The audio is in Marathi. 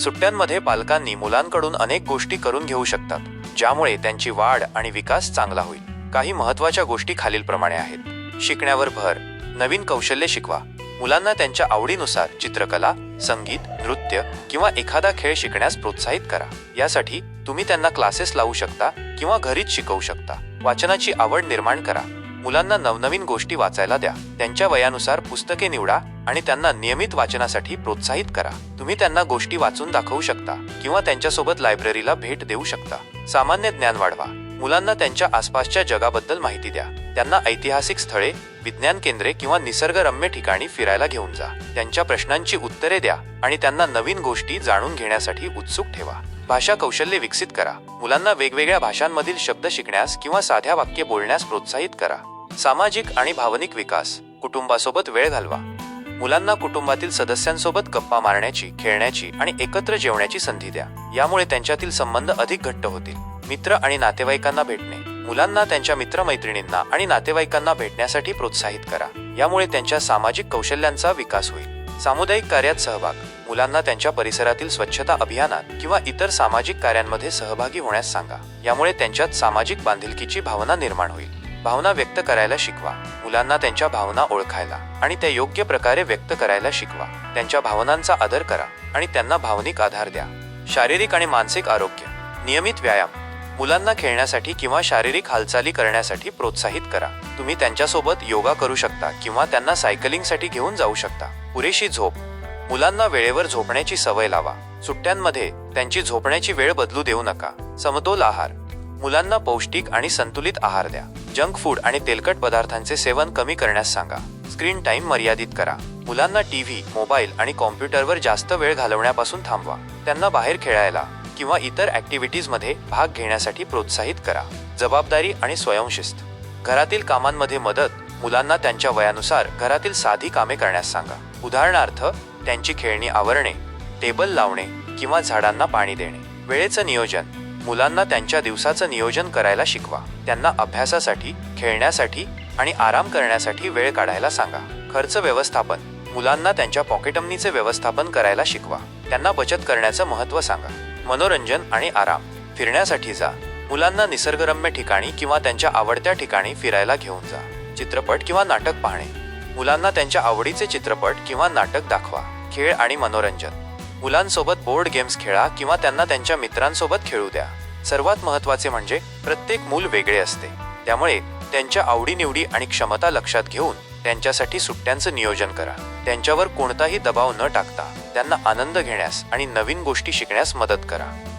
सुट्ट्यांमध्ये पालकांनी मुलांकडून अनेक गोष्टी करून घेऊ शकतात ज्यामुळे त्यांची वाढ आणि विकास चांगला होईल. काही महत्त्वाच्या गोष्टी खालीलप्रमाणे आहेत. शिकण्यावर भर नवीन कौशल्य शिकवा मुलांना त्यांच्या आवडीनुसार चित्रकला संगीत नृत्य किंवा एखादा खेळ शिकण्यास प्रोत्साहित करा. यासाठी तुम्ही त्यांना क्लासेस लावू शकता किंवा घरीच शिकवू शकता. वाचनाची आवड निर्माण करा. मुलांना नवनवीन गोष्टी वाचायला द्या. त्यांच्या वयानुसार पुस्तके निवडा आणि त्यांना नियमित वाचनासाठी प्रोत्साहित करा. तुम्ही त्यांना गोष्टी वाचून दाखवू शकता किंवा त्यांच्यासोबत लायब्ररीला भेट देऊ शकता. सामान्य ज्ञान वाढवा. मुलांना त्यांच्या आसपासच्या जगाबद्दल माहिती द्या. त्यांना ऐतिहासिक स्थळे विज्ञान केंद्रे किंवा निसर्गरम्य ठिकाणी फिरायला घेऊन जा. त्यांच्या प्रश्नांची उत्तरे द्या आणि त्यांना नवीन गोष्टी जाणून घेण्यासाठी उत्सुक ठेवा. भाषा कौशल्य विकसित करा. मुलांना वेगवेगळ्या भाषांमधील शब्द शिकण्यास किंवा साध्या वाक्य बोलण्यास प्रोत्साहित करा. सामाजिक आणि भावनिक विकास कुटुंबासोबत वेळ घालवा. मुलांना कुटुंबातील सदस्यांसोबत गप्पा मारण्याची खेळण्याची आणि एकत्र जेवण्याची संधी द्या. यामुळे त्यांच्यातील संबंध अधिक घट्ट होतील. मित्र आणि नातेवाईकांना भेटणे. मुलांना त्यांच्या मित्रमैत्रिणींना आणि नातेवाईकांना भेटण्यासाठी प्रोत्साहित करा. यामुळे त्यांच्या सामाजिक कौशल्यांचा विकास होईल. सामुदायिक कार्यात सहभाग मुलांना त्यांच्या परिसरातील स्वच्छता अभियानात किंवा इतर सामाजिक कार्यांमध्ये सहभागी होण्यास सांगा. यामुळे त्यांच्यात सामाजिक बांधिलकीची भावना निर्माण होईल. भावना व्यक्त करायला शिकवा. मुलांना त्यांच्या भावना ओळखायला आणि त्या योग्य प्रकारे व्यक्त करायला शिकवा. त्यांच्या भावनांचा आदर करा आणि त्यांना भावनिक आधार द्या. शारीरिक आणि मानसिक आरोग्य. नियमित व्यायाम. मुलांना खेळण्यासाठी किंवा शारीरिक हालचाली करण्यासाठी प्रोत्साहित करा. तुम्ही त्यांच्यासोबत योगा करू शकता किंवा त्यांना सायकलिंगसाठी घेऊन जाऊ शकता. पुरेशी झोप. मुलांना वेळेवर झोपण्याची सवय लावा. सुट्ट्यांमध्ये त्यांची झोपण्याची वेळ बदलू देऊ नका. समतोल आहार. मुलांना पौष्टिक आणि संतुलित आहार द्या. जंक फूड आणि तेलकट पदार्थांचे सेवन कमी करण्यास सांगा. स्क्रीन टाइम मर्यादित करा. मुलांना टीव्ही मोबाईल आणि कॉम्प्युटरवर जास्त वेळ घालवण्यापासून थांबवा. त्यांना बाहेर खेळायला किंवा इतर ॲक्टिव्हिटीजमध्ये भाग घेण्यासाठी प्रोत्साहित करा. जबाबदारी आणि स्वयंशिस्त घरातील कामांमध्ये मदत मुलांना त्यांच्या वयानुसार घरातील साधी कामे करण्यास सांगा. उदाहरणार्थ त्यांची खेळणी आवरणे टेबल लावणे किंवा झाडांना पाणी देणे. वेळेचं नियोजन मुलांना त्यांच्या दिवसाचं नियोजन करायला शिकवा. त्यांना अभ्यासासाठी खेळण्यासाठी आणि आराम करण्यासाठी वेळ काढायला सांगा. खर्च व्यवस्थापन मुलांना त्यांच्या पॉकेटमनीचे व्यवस्थापन करायला शिकवा. त्यांना बचत करण्याचं महत्त्व सांगा. मनोरंजन आणि आराम. फिरण्यासाठी जा. मुलांना निसर्गरम्य ठिकाणी किंवा त्यांच्या आवडत्या ठिकाणी फिरायला घेऊन जा. चित्रपट किंवा नाटक पाहणे. मुलांना त्यांच्या आवडीचे चित्रपट किंवा नाटक दाखवा. खेळ आणि मनोरंजन. मुलांसोबत बोर्ड गेम्स खेळा किंवा त्यांना त्यांच्या मित्रांसोबत खेळू द्या. सर्वात महत्त्वाचे म्हणजे प्रत्येक मूल वेगळे असते. त्यामुळे त्यांच्या आवडीनिवडी आणि क्षमता लक्षात घेऊन त्यांच्यासाठी सुट्ट्यांचं नियोजन करा. त्यांच्यावर कोणताही दबाव न टाकता त्यांना आनंद घेण्यास आणि नवीन गोष्टी शिकण्यास मदत करा.